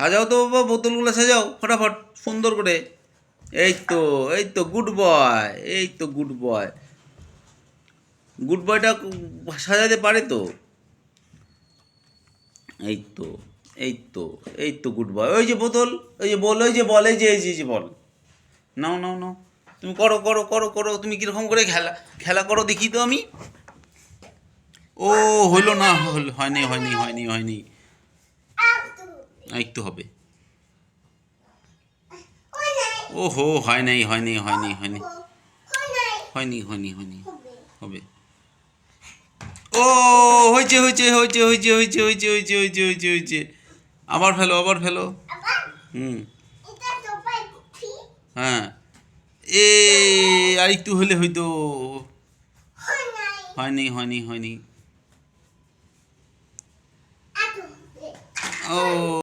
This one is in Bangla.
সাজাও তো বাবা, বোতলগুলো সাজাও, ফটাফট, সুন্দর করে। এই তো এই তো গুড বয় এই তো গুড বয় গুড বয়টা সাজাতে পারে তো। এই তো এই তো এই তো গুড বয় ওই যে বোতল, ওই যে বল, ওই যে বল, এই যে এই যে বল। নাও নাও নাও। তুমি করো করো করো করো। তুমি কীরকম করে খেলা খেলা করো দেখি তো আমি। ও হলো না হয়নি হয়নি হয়নি হয়নি। একটু হবে। ও হো হয় নাই হয় হয়নি হয়নি হয়নি হয়নি হয়নি হয়নি হবে। ও হয়েছে হয়েছে হয়েছে হয়েছে হয়েছে হয়েছে হয়েছে হয়েছে হয়েছে হয়েছে। আবার ফেলো আবার ফেলো। হুম। হ্যাঁ। এ আর একটু হলে হয়তো হয়নি হয়নি হয়নি ও।